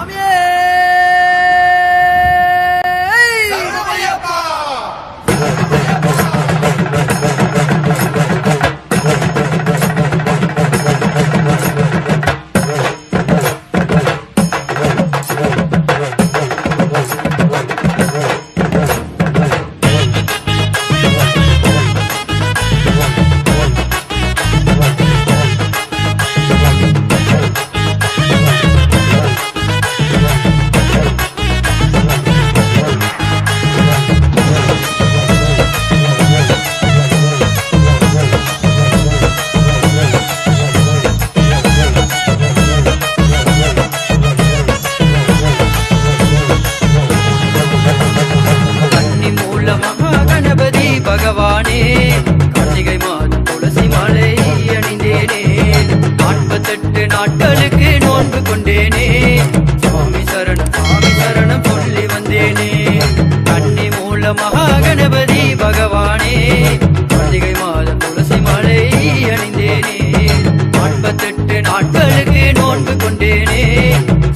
I'm here. கொண்டேனே. சுவாமி சரணம் சுவாமி சரணம் சொல்லி வந்தேனே. கண்ணி மூல மகா கணபதி பகவானே. கார்த்திகை மாதம் துளசி மாலை அணிந்தேனே. நாற்பத்தெட்டு நாட்களுக்கு நோன்பு கொண்டேனே.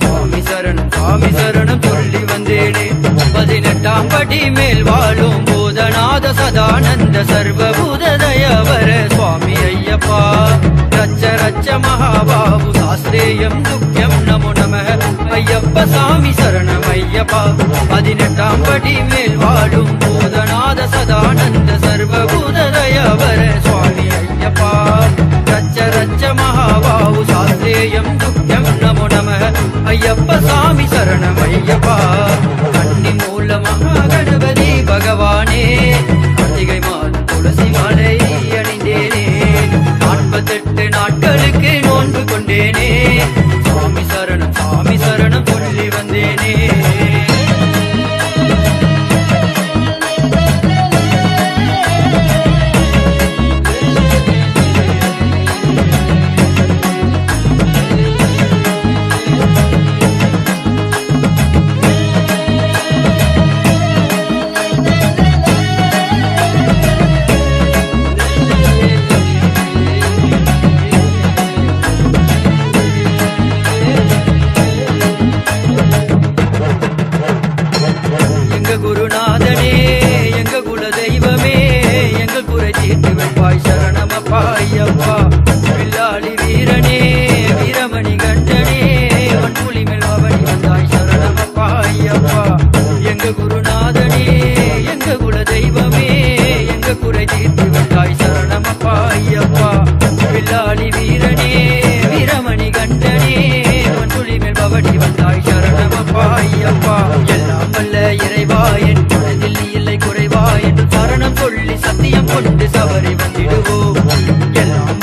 சுவாமி சரணம் சுவாமி சரணம் சொல்லி வந்தேனே. பதினெட்டாம் படி மேல் வாழும் பூதநாத சதானந்த சர்வபூத தயவர சுவாமி ஐயப்பா. ரச்ச ரச்ச மகாபாபு சாஸ்திரேயம் துக்க சரணம் பதினெட்டாம் படி மேல் வாழும் பூதநாத சதானந்த சர்வபூத தயவர சுவாமி ஐயப்பா. ரச்ச ரச்ச மகாபாவு சாத்தேயம் துக்கம் நமோ நம. ஐயப்ப சாமி சரணம் ஐயப்பா.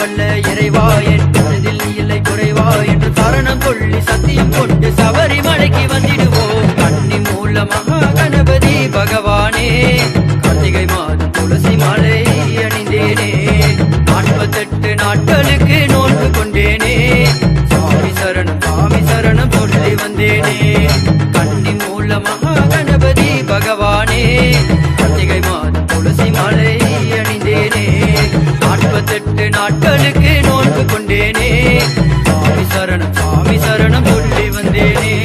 வல்ல இறைவா என் இல்லை குறைவா என்று சரணம் சொல்லி சத்தியம் கொண்டு சபரிமலைக்கு வந்திடுவோம். கண்ணி மூல மகா கணபதி பகவானே கார்த்திகை மாதம் துளசி மாலை அணிந்தேனே. நாற்பத்தெட்டு நாட்களுக்கு நோன்பு கொண்டேனே. சுவாமி சரணம் சுவாமி சரணம் சொல்லி வந்தேனே. கண்ணி மூல மகா கணபதி பகவானே கார்த்திகை மாதம் துளசி மாலை வந்தேனே. கொண்டேனே சுவாமி சரணம் சுவாமி சரணம் சொல்லி வந்தேனே.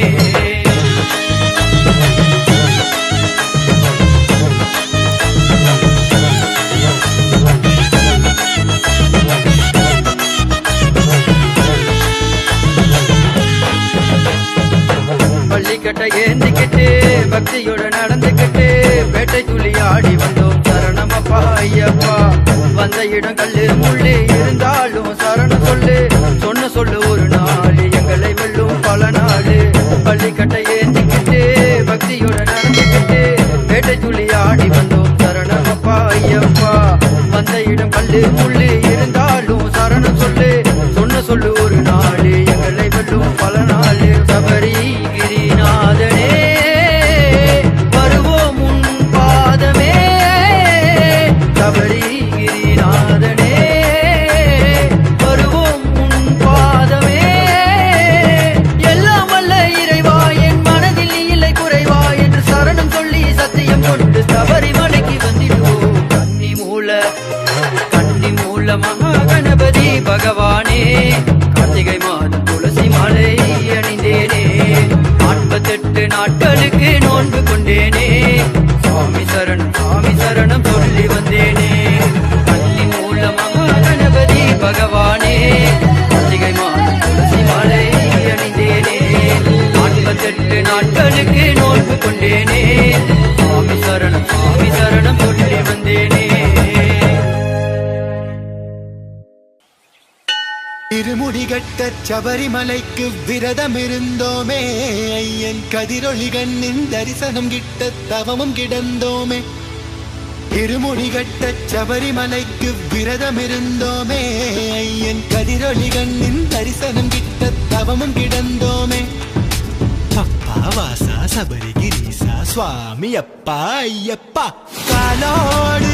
பள்ளிக்கட்டை ஏந்திக்கிட்டு பக்தியோட நடந்துக்கிட்டு பேட்டை துள்ளி ஆடி வந்தோம். சரணமப்பா ஐயப்பா. வந்த இடம் கல்லு முள்ளு இருந்தாலும் சரணம் சொல்லு சொன்ன சொல்லு ஒரு நாள். எங்களை வெல்லும் பல நாள். பள்ளிக்கட்டை ஏந்திக்கிட்டு பக்தியோட நடந்துக்கிட்டு வேட்டை துள்ளி ஆடி வந்தோம் சரணமப்பா ஐயப்பா. வந்த இடம் கல்லு முள்ளு கொண்டேனே. சுவாமி சரணம் சுவாமி சரணம் சொல்லி வந்தேனே. இருமுடிகட்ட சபரிமலைக்கு விரதம் இருந்தோமே ஐயன் கதிரொளி கண்ணின் தரிசனம் கிட்ட தவமும் கிடந்தோமே. இருமுடிகட்ட சபரிமலைக்கு விரதம் இருந்தோமே ஐயன் கதிரொளி கண்ணின் தரிசனம் கிட்ட தவமும் கிடந்தோமே. வாசா சபரிகிரீசா சுவாமி அப்பா ஐயப்பா காலோடு